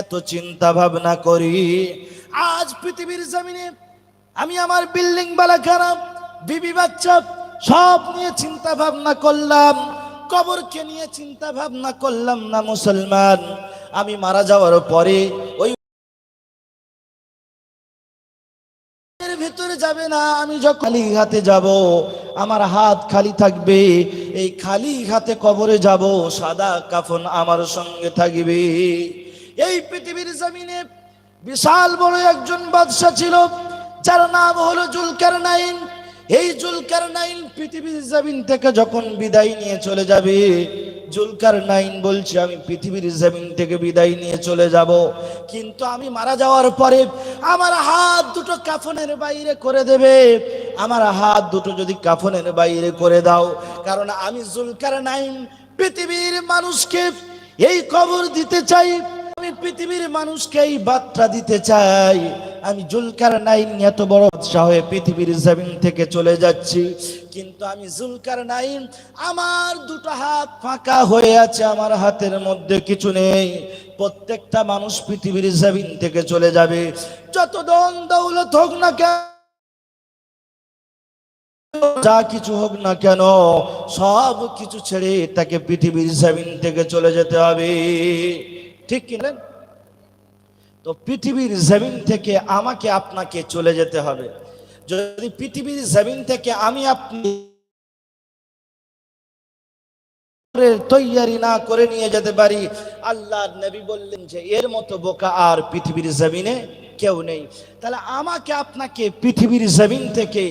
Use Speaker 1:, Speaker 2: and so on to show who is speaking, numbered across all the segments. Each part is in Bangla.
Speaker 1: এত চিন্তা ভাবনা করি। আজ পৃথিবীর জমিনে আমি আমার বিল্ডিং বালা খারাপ, বিবি বাচ্চা, সব নিয়ে চিন্তা ভাবনা করলাম। কবরকে নিয়ে চিন্তা ভাবনা করলাম না মুসলমান। আমি মারা যাওয়ার পরে ওই ভেতরে যাবে না, আমি যখন খালি হাতে যাব, আমার হাত খালি থাকবে, এই খালি হাতে কবরে যাব, সাদা কাফন আমার সঙ্গে থাকবে। এই পৃথিবীর জমিনে বিশাল বড় একজন বাদশা ছিল, যার নাম হলো জুলকার নাইন এই জুলকার নাইন পৃথিবীর জমিন থেকে যখন বিদায় নিয়ে চলে যাবে জুলকার নাইন বলছে, আমি পৃথিবীর জমিন থেকে বিদায় নিয়ে চলে যাব। কিন্তু আমি মারা যাওয়ার পরে আমার হাত দুটো কাফনের বাইরে করে দেবে। আমার হাত দুটো যদি কাফনের বাইরে করে দাও, কারণ আমি জুলকার নাইন পৃথিবীর মানুষকে এই খবর দিতে চাই। আমি পৃথিবীর মানুষকে এই বার্তা দিতে চাই। আমি জুলকার নাইন এত বড় উৎসাহ হয়ে পৃথিবীর জমিন থেকে চলে যাচ্ছি। কিন্তু আমি জুলকার নাইন, আমার দুটো হাত ফাঁকা হয়ে আছে, আমার হাতের মধ্যে কিছু নেই। প্রত্যেকটা মানুষ পৃথিবীর জমিন থেকে চলে যাবে। যত দন দৌলত হোক না কেন, যা কিছু হোক না কেন, সব কিছু ছেড়ে তাকে পৃথিবীর জমিন থেকে চলে যেতে হবে। ঠিক কিনা তো পৃথিবীর জমিন থেকে আমাকে আপনাকে চলে যেতে হবে। যদি পৃথিবীর জমিন থেকে আমি আপনি তৈয়ারি না করে নিয়ে যেতে পারি আল্লাহ নবী বললেন যে, এর মতো বোকা আর পৃথিবীর জমিনে কেউ নেই। তাহলে আমাকে আপনাকে পৃথিবীর জমিন থেকে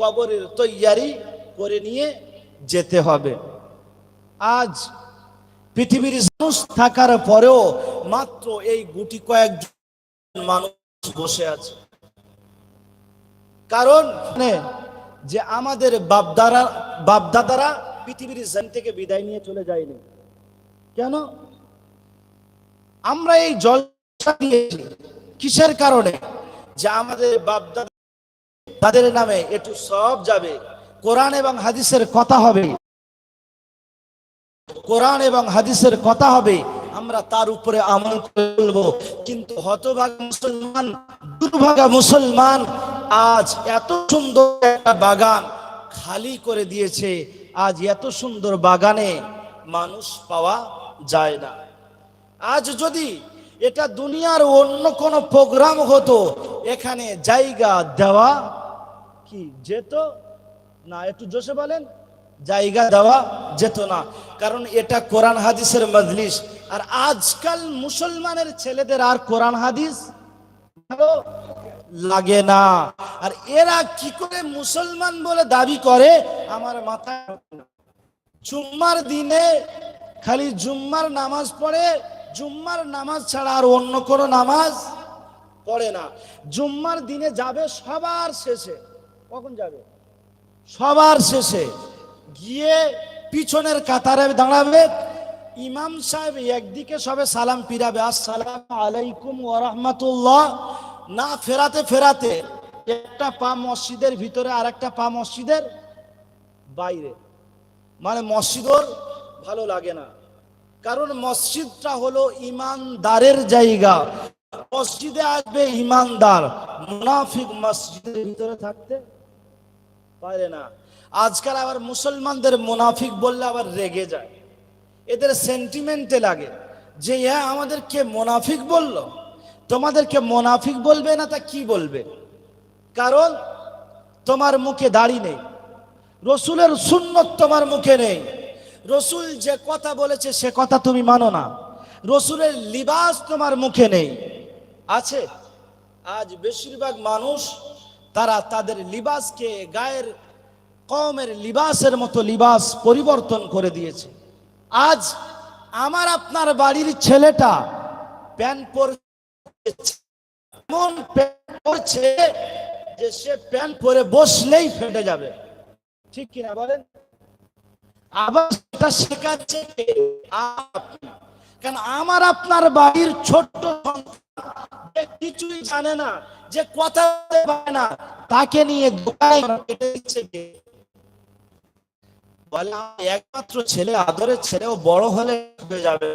Speaker 1: কবরের তৈয়ারি করে নিয়ে যেতে হবে। আজ পৃথিবীর মানুষ থাকার পরেও মাত্র এই গুটি কয়েকজন মানুষ বসে আছে। কারণ মানে যে আমাদের বাপদারা বাপদাদারা পৃথিবীর থেকে বিদায় নিয়ে চলে যায়নি। কেন? আমরা এই জল কিসের কারণে? যে আমাদের বাপদাদা তাদের নামে একটু সব যাবে। কোরআন এবং হাদিসের কথা হবে। কোরআন এবং হাদিসের কথা হবে। আমরা তার উপরে আমল করব। কিন্তু হতভাগ মুসলমান, দুর্ভাগা মুসলমান আজ এত সুন্দর একটা বাগান খালি করে দিয়েছে। আজ এত সুন্দর বাগানে মানুষ পাওয়া যায় না। আজ যদি এটা দুনিয়ার অন্য কোনো প্রোগ্রাম হতো, এখানে জায়গা দেওয়া কি যেত? না, একটু জোশে বলেন। জায়গা দেওয়া যেত না। কারণ এটা কোরআন হাদিসের মজলিস। আর আজকাল মুসলমানের ছেলেদের আর কোরআন হাদিস লাগে না। আর এরা কি করে মুসলমান বলে দাবি করে? আমার মাথায় জুম্মার দিনে খালি জুম্মার নামাজ পড়ে, জুম্মার নামাজ ছাড়া আর অন্য কোনো নামাজ পড়ে না। জুম্মার দিনে যাবে সবার শেষে। কখন যাবে? সবার শেষে। গিয়ে পিছনের কাতারে দাঁড়াবে। ইমাম সাহেব একদিকে সবে সালাম পিরাবে আসসালাম আলাইকুম ওরহমতুল্লাহ না, ফেরাতে ফেরাতে একটা পা মসজিদের ভিতরে আর একটা পা মসজিদের বাইরে। মানে মসজিদ ওর ভালো লাগে না। কারণ মসজিদটা হলো ইমানদারের জায়গা। মসজিদে আসবে ইমানদার। মুনাফিক মসজিদের ভিতরে থাকতে পারে না। আজকাল আবার মুসলমানদের মুনাফিক বললে আবার রেগে যায়। এদের সেন্টিমেন্টে লাগে যে হ্যাঁ আমাদেরকে মুনাফিক বলল। তোমাদেরকে মুনাফিক বলবে না তা কি বলবে? কারণ, তোমার মুখে দাড়ি নেই। রসুলের সুন্নত তোমার মুখে নেই। রসুল যে কথা বলেছে সে কথা তুমি মানো না। রসুলের লিবাস তোমার মুখে নেই। আছে। আজ বেশিরভাগ মানুষ তারা তাদের লিবাসকে গায়ের কমের লিবাসের মতো লিবাস পরিবর্তন করে দিয়েছে আজ আমার আপনার বাড়ির ছেলেটা প্যান্ট পরছে যে সে প্যান্ট পরে বসলেই ফেটে যাবে ঠিক কিনা বলেন আবার সেটা শেখাচ্ছে কে? আপনি। কারণ আমার আপনার বাড়ির ছোট্ট কিছুই জানে না, যে কথা না, তাকে নিয়ে দোকানে? বলে একমাত্র ছেলে, আদরের ছেলেও বড় হলে যাবে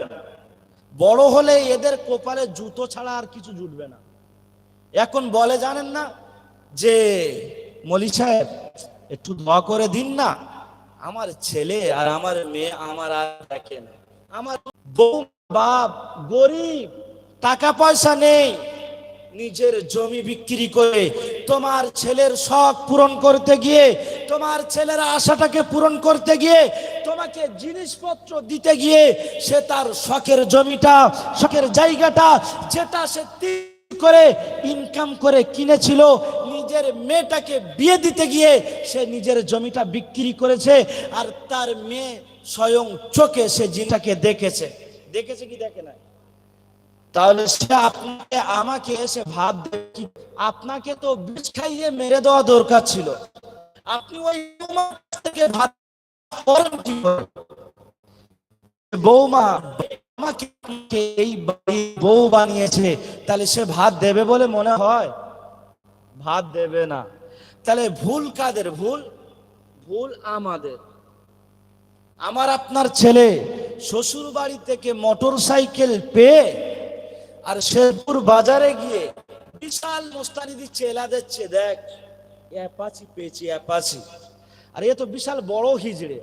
Speaker 1: বড় হলে এদের কোপালে জুতো ছাড়া আর কিছু জুটবে না। এখন বলে, জানেন না, যে মলি সাহেব, একটু দোয়া করে দিন না, আমার ছেলে আর আমার মেয়ে আমার আর দেখে না। আমার বউ, বাপ গরিব, টাকা পয়সা নেই নিজের জমি বিক্রি করে তোমার ছেলের শখ পূরণ করতে গিয়ে, তোমার ছেলের আশাটাকে পূরণ করতে গিয়ে, তোমাকে জিনিসপত্র দিতে গিয়ে সে তার শখের জমিটা, শখের জায়গাটা যেটা সে করে ইনকাম করে কিনেছিল, নিজের মেয়েটাকে বিয়ে দিতে গিয়ে সে নিজের জমিটা বিক্রি করেছে আর তার মেয়ে স্বয়ং চোখে সে জিনিসটাকে দেখেছে। দেখেছে কি দেখে না তাহলে সে আপনাকে, আমাকে এসে ভাব দেবে আপনাকে তো বিষ খাইয়ে মেরে দেওয়া দরকার ছিল। আপনি ওই থেকে ভাত করেন কি বৌমা, আমাকে এই বউ বানিয়েছে, তাহলে সে ভাত দেবে বলে মনে হয়? ভাত দেবে না। তাহলে ভুল কাদের ভুল? ভুল আমাদের। আমার আপনার ছেলে শ্বশুর বাড়ি থেকে মোটর সাইকেল পেয়ে আর শেরপুর বাজারে গিয়ে বিশাল মোস্তানি দিচ্ছে, এলা দিচ্ছে, দেখ অ্যাপাচি পেয়েছি অ্যাপাচি। আর এ তো বিশাল বড় হিজড়ে।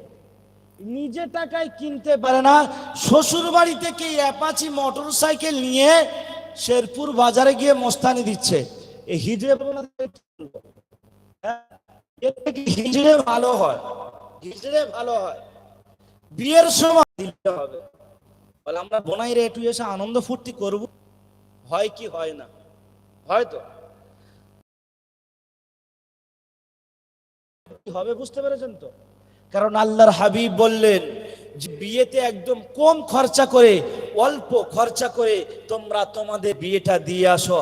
Speaker 1: নিজে টাকায় কিনতে পারে না শ্বশুর বাড়ি থেকে অ্যাপাচি মোটর সাইকেল নিয়ে শেরপুর বাজারে গিয়ে মোস্তানি দিচ্ছে। এই হিজড়ে? হ্যাঁ? এর থেকে হিজড়ে ভালো হয়, হিজড়ে ভালো হয়। বিয়ের সময় দিতে হবে। বলে, আমরা বোনাইরে একটু এসে আনন্দ ফুর্তি করব। হয় কি হয় না? হয়তো হবে বুঝতে পেরেছেন তো? কারণ আল্লাহর হাবিব বললেন যে, বিয়েতে একদম কম খরচা করে, অল্প খরচা করে তোমরা তোমাদের বিয়েটা দিয়ে আসো।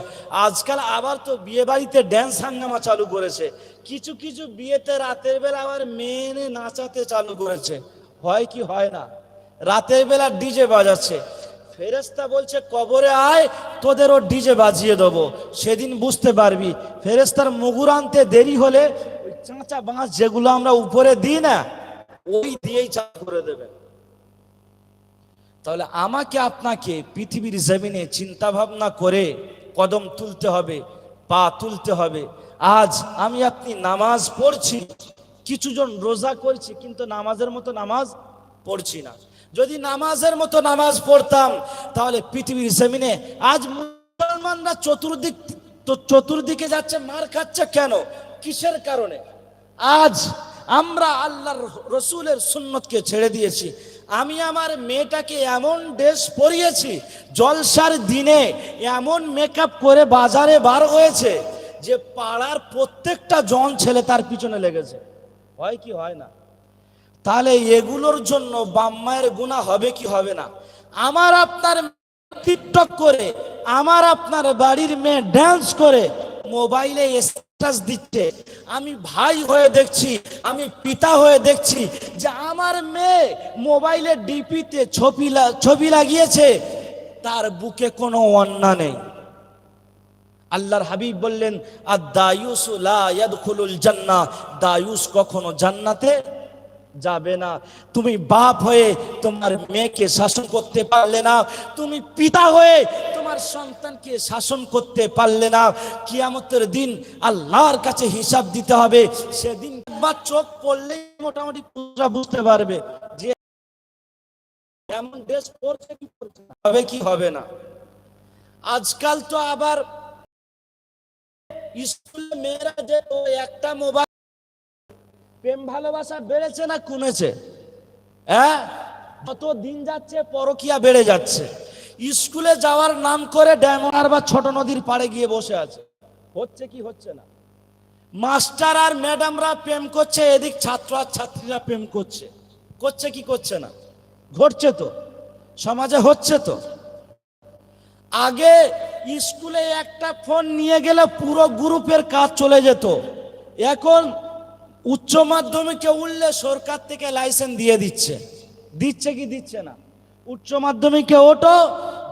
Speaker 1: আজকাল আবার তো বিয়ে বাড়িতে ড্যান্স হাঙ্গামা চালু করেছে। কিছু কিছু বিয়েতে রাতের বেলা আবার মেয়ে এনে নাচাতে চালু করেছে। হয় কি হয় না? রাতের বেলা ডিজে বাজাচ্ছে। ফেরেস্তা বলছে, কবরে আয় তোদের ও ডিজে বাজিয়ে দেবো। সেদিন বুঝতে পারবি ফেরেস্তার মুগুর আনতে দেরি হলে ওই চাঁচা বাঁশ যেগুলো আমরা উপরে দিই না, ওই দিয়েই চা করে দেবে। তাহলে আমাকে আপনাকে পৃথিবীর জমিনে চিন্তা ভাবনা করে কদম তুলতে হবে, পা তুলতে হবে। আজ আমি আপনি নামাজ পড়ছি, কিছুজন রোজা করছি, কিন্তু নামাজের মতো নামাজ পড়ছি না। যদি নামাজের মতো নামাজ পড়তাম, তাহলে পৃথিবীর জমিনে আজ মুসলমানরা চতুর্দিক চতুর্দিকে যাচ্ছে, মার খাচ্ছে কেন? কিসের কারণে? আজ আমরা আল্লাহর রসুলের সুন্নতকে ছেড়ে দিয়েছি। আমি আমার মেয়েটাকে এমন ড্রেস পরিয়েছি, জলসার দিনে এমন মেকআপ করে বাজারে বার হয়েছে, যে পাড়ার প্রত্যেকটা জন ছেলে তার পিছনে লেগেছে। হয় কি হয় না? তাহলে এগুলোর জন্য বাম্মায়ের গুণা হবে কি হবে না? আমার আপনার টিকটক করে, আমার আপনার বাড়ির মেয়ে ড্যান্স করে, মোবাইলে স্ট্যাটাস দিচ্ছে। আমি ভাই হয়ে দেখছি, আমি পিতা হয়ে দেখছি যে আমার মেয়ে মোবাইলে ডিপিতে ছবি ছবি লাগিয়েছে, তার বুকে কোনো অন্যা নেই। আল্লাহর হাবিব বললেন আর দায়ুস লা ইয়াদখুলুল জান্নাহ। দায়ুস কখনো জান্নাতে যাবে না। তুমি বাপ হয়ে তোমার মেয়েকে শাসন করতে পারলে না। তুমি পিতা হয়ে তোমার সন্তানকে শাসন করতে পারলে না। কিয়ামতের দিন আল্লাহর কাছে হিসাব দিতে হবে। সেদিন বা চোখ পড়লেই মোটামুটি পুরো বুঝতে পারবে যে এমন ড্রেস পরছে কি পরছে হবে কি হবে না। আজকাল তো আবার স্কুলে মেয়েরা যে একটা মোবাইল প্রেম ভালোবাসা বেড়েছে না কমেছে? হ্যাঁ? যত দিন যাচ্ছে, পরকিয়া বেড়ে যাচ্ছে। স্কুলে যাওয়ার নাম করে ড্যামনার বা ছোট নদীর পাড়ে গিয়ে বসে আছে। হচ্ছে কি হচ্ছে না? মাস্টার আর ম্যাডামরা প্রেম করছে, এদিক ছাত্র আর ছাত্রীরা প্রেম করছে। করছে কি করছে না? ঘটছে তো। সমাজে হচ্ছে তো। আগে স্কুলে একটা ফোন নিয়ে গেলে পুরো গ্রুপের কাজ চলে যেত। এখন উচ্চ মাধ্যমিকে উঠলে সরকার থেকে লাইসেন্স দিয়ে দিচ্ছে। দিচ্ছে কি দিচ্ছে না? উচ্চ মাধ্যমিকে ওটো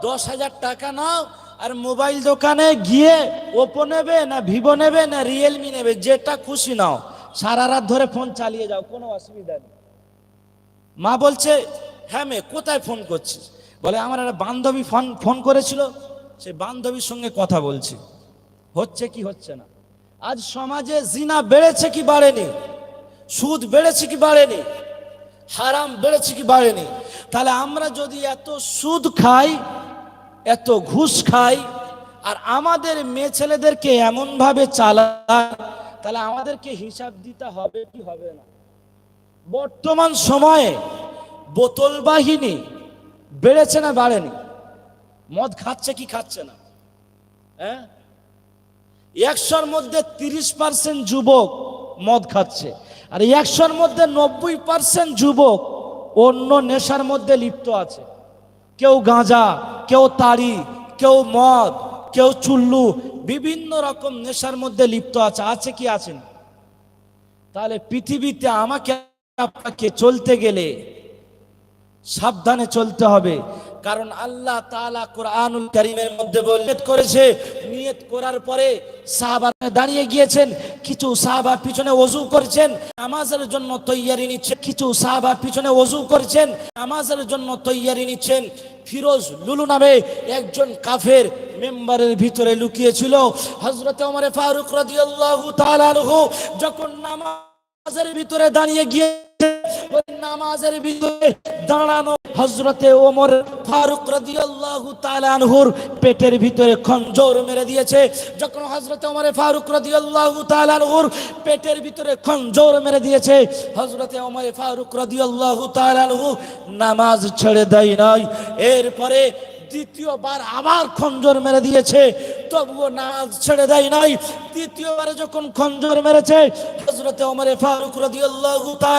Speaker 1: দশ হাজার টাকা নাও, আর মোবাইল দোকানে গিয়ে ওপো নেবে না ভিভো নেবে না রিয়েলমি নেবে, যেটা খুশি নাও। সারা রাত ধরে ফোন চালিয়ে যাও, কোনো অসুবিধা নেই। মা বলছে হ্যাঁ মে কোথায় ফোন করছিস? বলে, আমার একটা বান্ধবী ফোন ফোন করেছিল, সেই বান্ধবীর সঙ্গে কথা বলছি। হচ্ছে কি হচ্ছে না? আজ সমাজে জিনা বেড়েছে কি বাড়েনি? সুদ বেড়েছে কি বাড়েনি? হারাম বেড়েছে কি বাড়েনি? তাহলে আমরা যদি এত সুদ খাই, এত ঘুষ খাই, আর আমাদের মেয়ে ছেলেদেরকে এমনভাবে চালাই তাহলে আমাদেরকে হিসাব দিতে হবে কি হবে না? বর্তমান সময়ে বোতল বাহিনী বেড়েছে না বাড়েনি? মদ খাচ্ছে কি খাচ্ছে না? হ্যাঁ? একশোর মধ্যে তিরিশ পার্সেন্ট যুবক মদ খাচ্ছে। আর একশোর মধ্যে নব্বই পার্সেন্ট যুবক অন্য নেশার মধ্যে লিপ্ত আছে। কেউ গাঁজা, কেউ তাড়ি কেউ মদ, কেউ চুল্লু, বিভিন্ন রকম নেশার মধ্যে লিপ্ত আছে। আছে কি আছেন তাহলে পৃথিবীতে আমাকে, আপনাকে চলতে গেলে সাবধানে চলতে হবে। কারণ আল্লাহ তাআলা কোরআনুল কারীমের মধ্যে বললেন করেছে, নিয়ত করার পরে সাহাবা দাঁড়িয়ে গিয়েছেন, কিছু সাহাবা পিছনে ওযু করেছেন, নামাজের জন্য তৈয়ারি নিচ্ছেন, কিছু সাহাবা পিছনে ওযু করেছেন, নামাজের জন্য তৈয়ারি নিচ্ছেন। ফিরোজ লুলু নামে একজন কাফের মেম্বারের ভিতরে লুকিয়েছিল। হজরত ফারুক রাদিয়াল্লাহু তাআলা যখন নামাজের ভিতরে দাঁড়িয়ে গিয়ে নামাজের দাঁড়ানো হজরতে ওমর ফারুক রাদিয়াল্লাহু তাআলা আনহুর পেটের ভিতরে খঞ্জর মেরে দিয়েছে। যখন ওমর ফারুক রাদিয়াল্লাহু তাআলা আনহুর পেটের ভিতরে খঞ্জর মেরে দিয়েছে ওমর ফারুক রাদিয়াল্লাহু তাআলা আনহু নামাজ ছেড়ে দেয় নাই। এরপরে দ্বিতীয়বার আবার খঞ্জর মেরে দিয়েছে, তবুও নামাজ ছেড়ে দেয় নাই। দ্বিতীয়বারে যখন খঞ্জর মেরেছে হজরতে ওমরে ফারুক রাদিয়াল্লাহু তাআলা